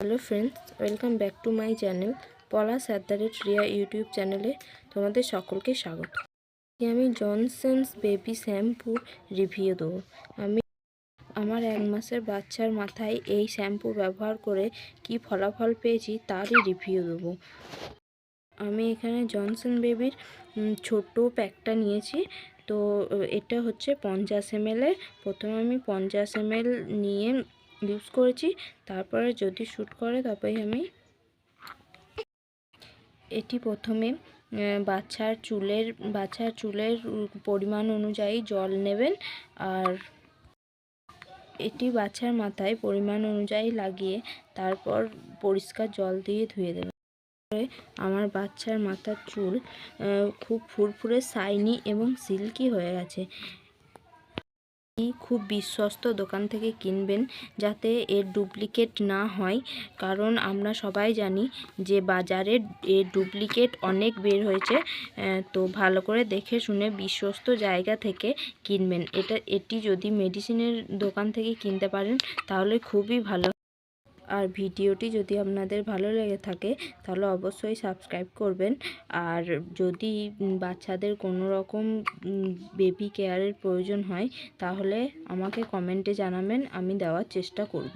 Hello friends welcome back to my channel Palash at the rate Riya YouTube চ্যানেলে তোমাদের সকলকে স্বাগত। আমি জনসন্স বেবি শ্যাম্পুর রিভিউ দেবো। আমি আমার এক মাসের বাচ্চার মাথায় এই শ্যাম্পু ব্যবহার করে কি ফলাফল পেয়েছি তারই রিভিউ দেবো। আমি এখানে জনসন বেবির ছোট প্যাকটা নিয়েছি। তো, এটা হচ্ছে পঞ্চাশ এমএলের প্রথমে আমি পঞ্চাশ এমএল নিয়ে ইউজ করেছি। তারপরে যদি শ্যুট করে তবে আমি এটি প্রথমে বাচ্চার চুলের বাচ্চার চুলের পরিমাণ অনুযায়ী জল নেবেন আর এটি বাচ্চার মাথায় পরিমাণ অনুযায়ী লাগিয়ে তারপর পরিষ্কার জল দিয়ে ধুয়ে দেবেন। আমার বাচ্চার মাথার চুল খুব ফুরফুরে, সাইনি এবং সিল্কি হয়ে গেছে। খুব বিশ্বস্ত দোকান থেকে কিনবেন যাতে এর ডুপ্লিকেট না হয়। কারণ আমরা সবাই জানি যে বাজারে এর ডুপ্লিকেট অনেক বের হয়েছে তো ভালো করে দেখে শুনে বিশ্বস্ত জায়গা থেকে কিনবেন। এটা, এটি যদি মেডিসিনের দোকান থেকে কিনতে পারেন, তাহলে খুবই ভালো। আর ভিডিওটি যদি আপনাদের ভালো লেগে থাকে, তাহলে অবশ্যই সাবস্ক্রাইব করবেন। আর যদি বাচ্চাদের কোনো রকম বেবি কেয়ারের প্রয়োজন হয়, তাহলে আমাকে কমেন্টে জানাবেন, আমি দেওয়ার চেষ্টা করব।